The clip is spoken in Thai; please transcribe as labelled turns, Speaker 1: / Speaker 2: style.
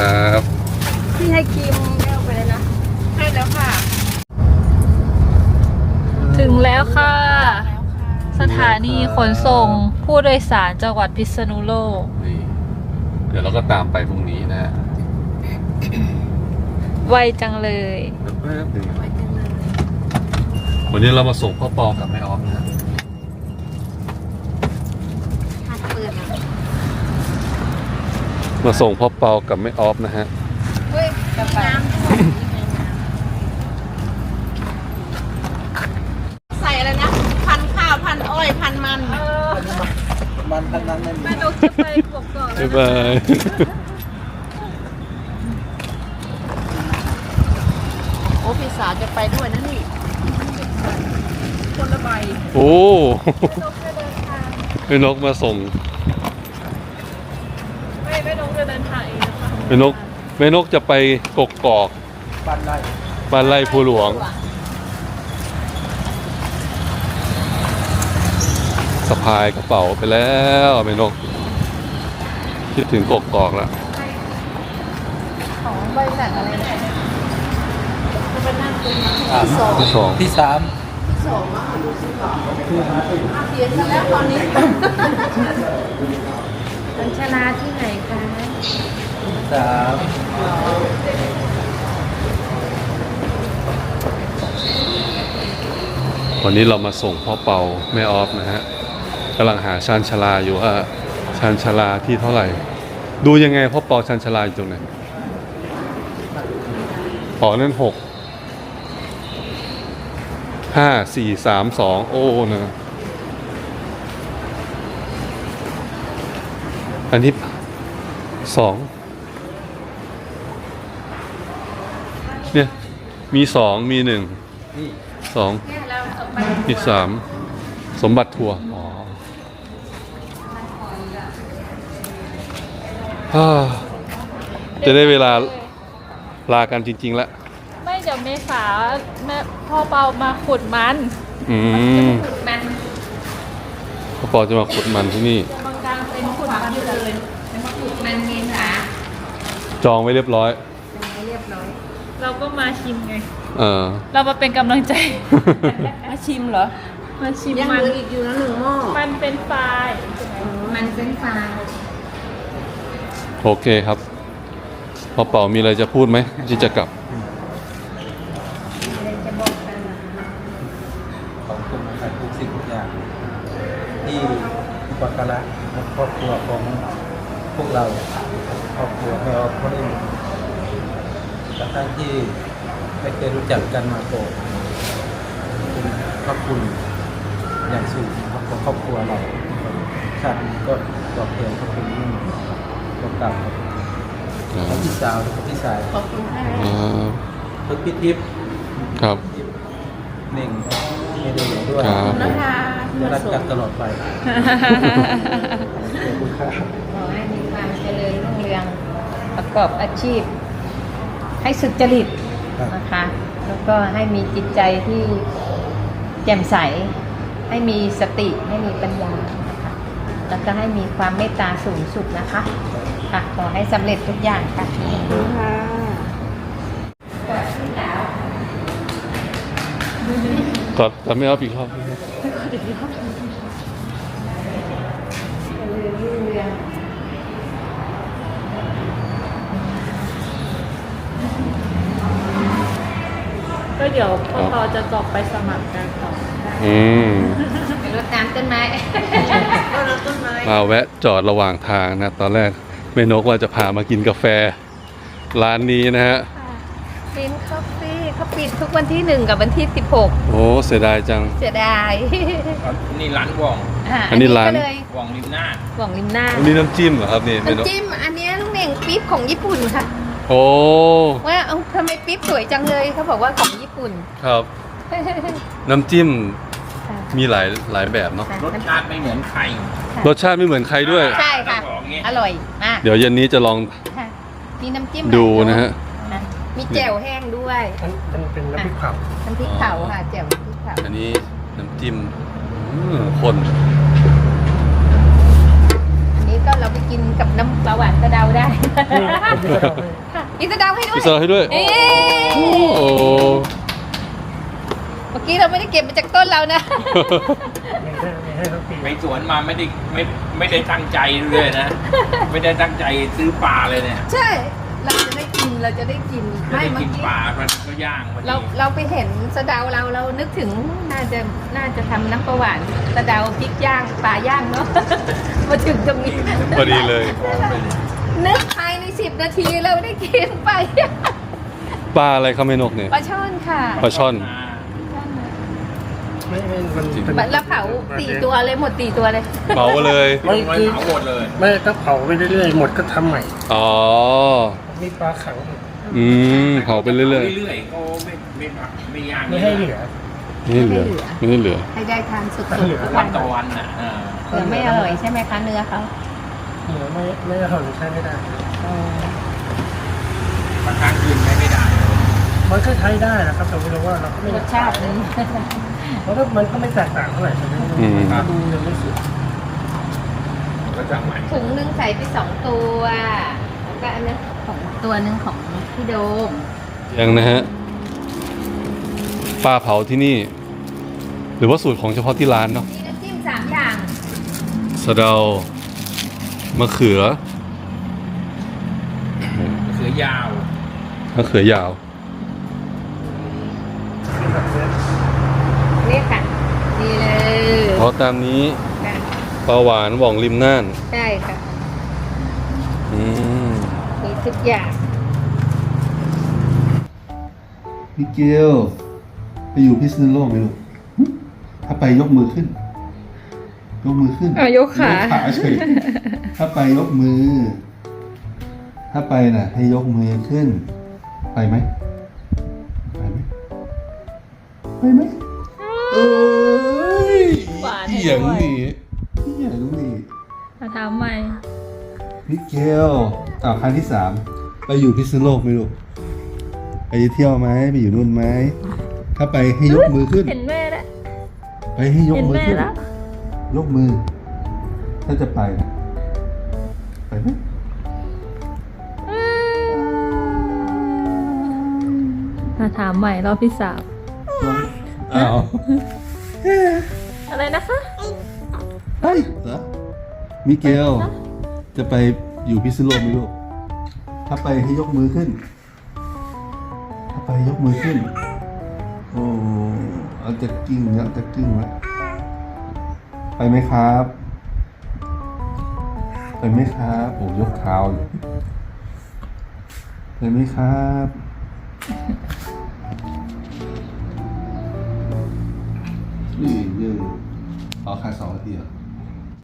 Speaker 1: ครับ
Speaker 2: พี่ให้ครีมแก้วไปเลยนะ ให้แล้วค่ะ
Speaker 3: ถึงแล้วค่ะ สถานีขนส่งผู้โดยสารจังหวัดพิษณุโลก
Speaker 1: นี่เดี๋ยวเราก็ตามไปพรุ่งนี้นะฮะ
Speaker 3: ไวจังเลย
Speaker 1: แป๊บนึงวันนี้เรามาส่งพ่อปอกับแม่ออฟนะฮะ
Speaker 2: หัดเปิดอะ
Speaker 1: มาส่งพ่อเปากับแม่ออฟนะฮะ
Speaker 2: เฮ้ยกาแฟน้ำด้วยใส่อะไรนะ พันข้าว พันอ้อย พันมัน
Speaker 4: มันทั้งนั้นไม่มี
Speaker 3: แม่นกจะไปกบก่อน
Speaker 1: บ๊ายบาย
Speaker 2: โอ้พี่สาวจะไปด้วยนะนี่คนละใบ
Speaker 1: โอ้แม่นกมาส่ง
Speaker 3: ไม่แม่นกจะเดินทางเองนะคะ
Speaker 1: แม่นกแม่นกจะไปกกกอก
Speaker 4: ปั้นได้
Speaker 1: บ้านไร่ภูหลวง สะพายกระเป๋าไปแล้วแม่นก คิดถึงกกกอกแล้ว
Speaker 2: ของบริษัทอะไรเนี่ยจะไปนั่งตรงนั้น
Speaker 4: อ่า
Speaker 2: ที่สอง
Speaker 1: ที่สอง
Speaker 4: ที่สาม
Speaker 2: ที่สองอะดูสิอะเขียนซะแล้วตอนนี้ มันชนะที่ไหนคะ
Speaker 4: สาม
Speaker 1: วันนี้เรามาส่งพ่อเปาแม่ออฟนะฮะกำลังหาชานชลาอยู่ว่าชานชลาที่เท่าไหร่ ดูยังไงพ่อเปาชานชลาอยู่ตรงไหนอ๋อนั่นหกห้าสี่สามสองโอ้นะอันนี้สอง เนี่ย มีสองมีหนึ่ง
Speaker 4: นี่
Speaker 1: สอง
Speaker 2: เนี่ยเราส่งไป
Speaker 1: มีสามสมบัติทัวร์อ๋ออ่าจะได้เวลาลากันจริง ๆ แล้ว
Speaker 3: ไม่เดี๋ยวเมษาแม่พ่อเปามาขุดมัน
Speaker 1: อืม
Speaker 2: มัน
Speaker 1: พ่อปอจะมาขุดมันที่นี่
Speaker 3: บางกลางเป็นขุดมันเลย
Speaker 2: มันเมษา
Speaker 1: จองไว้เรียบร้อย
Speaker 2: ให้เรียบร้อย
Speaker 3: เราก็มาชิมไง
Speaker 1: เออ
Speaker 3: เรามาเป็นกำลังใจ
Speaker 2: มาชิมเหรอ
Speaker 3: มาชิม
Speaker 2: ยัง
Speaker 3: มั
Speaker 2: เห
Speaker 3: น
Speaker 2: ลืออีกอยู่นะหนึ่งหม้อ
Speaker 3: มันเป็นไฟราย
Speaker 2: มันเป็นฟราย
Speaker 1: โอเคครับพ่อเป่ามีอะไรจะพูดไหมที่จะกลับ
Speaker 2: อะไรจะบอกกันเหรอคะ
Speaker 4: ขอบคุณนะครับทุกสิ่งทุกอย่าง ที่อุปการะและครอบครัวของพวกเราครอบครัวแม่ออฟคนอื่น กระทั่งที่ไม่เคยรู้จักกันมาก่อนคุณขอบคุณอย่างสูงนะครับของครอบครัวเราชาตินี้ก็ตอบแทนขอบคุณยิ่งก็กลับขอบคุณพี่สาวและพี่สาย
Speaker 2: ขอบคุณค่ะ
Speaker 1: อ่า
Speaker 4: ทุกพี่ทิพย์
Speaker 1: ครับ
Speaker 4: หนึ่งไม่ได้อยู่ด้วย
Speaker 1: ครับ
Speaker 2: นะคะที่
Speaker 4: จะ
Speaker 2: มา
Speaker 4: รัก
Speaker 2: ส่
Speaker 4: กัน
Speaker 2: ง
Speaker 4: ตลอดไปขอบคุณครับ
Speaker 2: ขอให้มีความเจริญรุ่งเรืองประกอบอาชีพ ให้สุจริตนะคะ แล้วก็ให้มีจิตใจที่แจ่มใส ให้มีสติ ให้มีปัญญานะคะแล้วก็ให้มีความเมตตาสูงสุดนะคะ ค่ะ ขอให้สำเร็จทุกอย่างค่ะค่ะ
Speaker 1: กอดกอดไม่เอาอีกรอบ
Speaker 3: ก็เดี๋ยวพ่อเปาจะกรอกไปสมัครกันต่อ
Speaker 1: อืม
Speaker 2: รดน้ำต้นไม้รดต้นไม้
Speaker 1: มาแวะจอดระหว่างทางนะ ตอนแรกแม่นกว่าจะพามากินกาแฟ ร้านนี้นะฮะ
Speaker 2: ฟินคอฟฟี่เขาปิดทุกวันที่หนึ่งกับวันที่สิบหก
Speaker 1: โอ้เสียดายจัง
Speaker 2: เสียดาย
Speaker 5: นี่ร้านว่องะ
Speaker 1: อันนี้ร้าน
Speaker 2: ก็เลย
Speaker 5: ว่องริมหน้า
Speaker 2: หว่องริมหน้า
Speaker 1: อันนี้น้ำจิ้มเหรอครับนี่แม่นก
Speaker 2: น้ำจิ้มอันเนี้ยลูกเน่งปี๊บของญี่ปุ่นค่ะ
Speaker 1: โอ้
Speaker 2: ว่าเอาทำไมปี๊บสวยจังเลยเขาบอกว่าของ ญี่ปุ่น
Speaker 1: ครับ น้ำจิ้ม
Speaker 2: ค่ะ
Speaker 1: มีหลายหลายแบบเนาะ
Speaker 5: รสชาติไม่เหมือนใคร
Speaker 1: รสชาติไม่เหมือนใครด้วย
Speaker 2: ใช่ค่ะ
Speaker 5: ต้องบอกอย่างงี้
Speaker 2: อร่อยมาก
Speaker 1: เดี๋ยวเย็นนี้จะลอง
Speaker 2: ค่ะมีน้ำจิ้ม
Speaker 1: ดู
Speaker 2: หลายรส
Speaker 1: นะฮะ
Speaker 2: นะมีแจ่วแห้งด้วย
Speaker 4: มันเป็นน้ำพริกเผา
Speaker 2: น้ำพริกเผาค่ะแจ่วน้ำพริกเผา
Speaker 1: อันนี้น้ำจิ้มอืมคน
Speaker 2: อันนี้ก็เราไปกินกับน้ำปลาหวานกระเดาได้
Speaker 6: นี่ผมจะเอาให้
Speaker 2: ค่ะกินกระเดาให้ด้ว
Speaker 7: พิ
Speaker 2: ย
Speaker 7: เศษให้ด้วย
Speaker 2: เอ๊
Speaker 7: โอ้ะโห
Speaker 2: เมื่อกี้เราไม่ได้เก็บมาจากต้นเรานะ
Speaker 6: ไม่ให้ไม่ให้เขาปี
Speaker 5: ไปสวนมาไม่ได้ไม่ไม่ได้ตั้งใจเลยนะ ไม่ได้ตั้งใจซื้อปลาเลยเนี่ย
Speaker 2: ใช่ เราจะได้กินเราจะได้กิน
Speaker 5: ไม่
Speaker 2: ไม่
Speaker 5: ได้
Speaker 2: เมื่อ
Speaker 5: กิน
Speaker 2: กี้
Speaker 5: ปลามันก็ย่างพอดี
Speaker 2: เราเราไปเห็นสะเดาเราเรานึกถึงน่าจะน่าจะทำน้ำประหวานสะเดาพริกย่างปลาย่างเนาะ มาถึงตรงนี้
Speaker 7: พอดีเลย
Speaker 2: นึกภายในสิบนาทีเราได้กินปลาย่าง
Speaker 7: ปลาอะไรครับแม่นกเนี่ย
Speaker 2: ปลาช่อนค่ะ
Speaker 7: ปลาช่อน
Speaker 6: ไม่ไม่มันเป็น
Speaker 2: แล้วเผาตีตัวเลยหมดตีตัวเลย
Speaker 7: เผาเลย
Speaker 5: ไม่ไม่เผาหมดเลย
Speaker 6: ไม่ก็เผาไปเรื่อยๆหมดก็ทำใหม่
Speaker 7: อ๋อ
Speaker 6: มีปลาขังอีก
Speaker 7: อืมเผาไปเรื่อย
Speaker 5: เรื่อยๆก็ไม่ไม่ผักไม่ย่าง
Speaker 6: ไม่ให้เหลือ
Speaker 7: ๆไม่เหลือไม่ได้เหลือ
Speaker 2: ให้ได้ทานสุด
Speaker 6: เหลือ
Speaker 2: ๆทุก
Speaker 5: วั
Speaker 2: วันน
Speaker 5: ต่อวันอะอ่า
Speaker 2: เผื่อไม่อร่อยใช่ไหมคะเนื้อเขา
Speaker 6: เหลือไม่ไม่อร่อยใช้ไม่ได้
Speaker 5: บางครั้งคืนใช้ไม่ได้
Speaker 6: มันก็ใช้ได้นะครับแต่ไม่รู้ว่าเราก็ไม่
Speaker 2: รสชาตินี้
Speaker 6: เพราะว่ามันก็ไม่แตกต่างเท่าไหร่ใช่ไหม
Speaker 7: อืม
Speaker 6: ดูยังไม่สุด
Speaker 5: ก็จะใหม่
Speaker 2: ถุงหนึงใส่ไปสองตัวแล้วก็อันนี้ของตัวหนึ่งของพี่โดม
Speaker 7: ยังนะฮะปลาเผาที่นี่ หรือว่าสูตรของเฉพาะที่ร้านเนาะ
Speaker 2: มีน้ำจิ้มสามอย่าง
Speaker 7: สะเดามะเขือ
Speaker 5: เสือยาว
Speaker 7: มะเขือยาว
Speaker 2: นี่ค่ะดีเลย
Speaker 7: เพราะตามนี้
Speaker 2: ค่ะ
Speaker 7: ปลาหวานหว่องริมน่าน
Speaker 2: ใช่ค่ะ
Speaker 7: อืม
Speaker 2: มีทุกอย่าง
Speaker 7: พี่เกลไปอยู่พิษณุโลกไหมลูกหึถ้าไปยกมือขึ้น ยกมือขึ้น
Speaker 3: อะยกขา
Speaker 7: ขาเฉยถ้าไปยกมือ ถ้าไปน่ะ ให้ยกมือขึ้น ไปไหมไปไหมไปไหมเอ้ย
Speaker 3: หวานให้
Speaker 7: เหียง
Speaker 3: ด้วย
Speaker 7: นี่เหียงนี่
Speaker 3: มาถามใหม่
Speaker 7: พี่เกลอ่าครั้งที่สามไปอยู่พิษณุโลกไหมลูกไปเที่ยวไหมไปอยู่นู่นไหมถ้าไปให้ยกมือขึ้น
Speaker 3: เห็นแม่แล้ว
Speaker 7: ไปให้ยก
Speaker 3: เห็น
Speaker 7: มือ
Speaker 3: แม่
Speaker 7: ขึ้น
Speaker 3: แล้ว
Speaker 7: ยกมือ ถ้าจะไปนะไปไหม
Speaker 3: มาถามใหม่รอบที่สาม
Speaker 7: ลองอ้าว
Speaker 3: อะไรนะคะ
Speaker 7: เฮ้ยเหรอมิเกล จะไปอยู่พิษณุโลกไหมลูก ถ้าไปให้ยกมือขึ้น ถ้าไปยกมือขึ้น โอ้เอาจะกิ้งแล้วจะกิ้งแล้วไปไหมครับ ไปไหมครับ โอ้ยกเท้าอยู่ไปไหมครับ นี่ยืนขอแ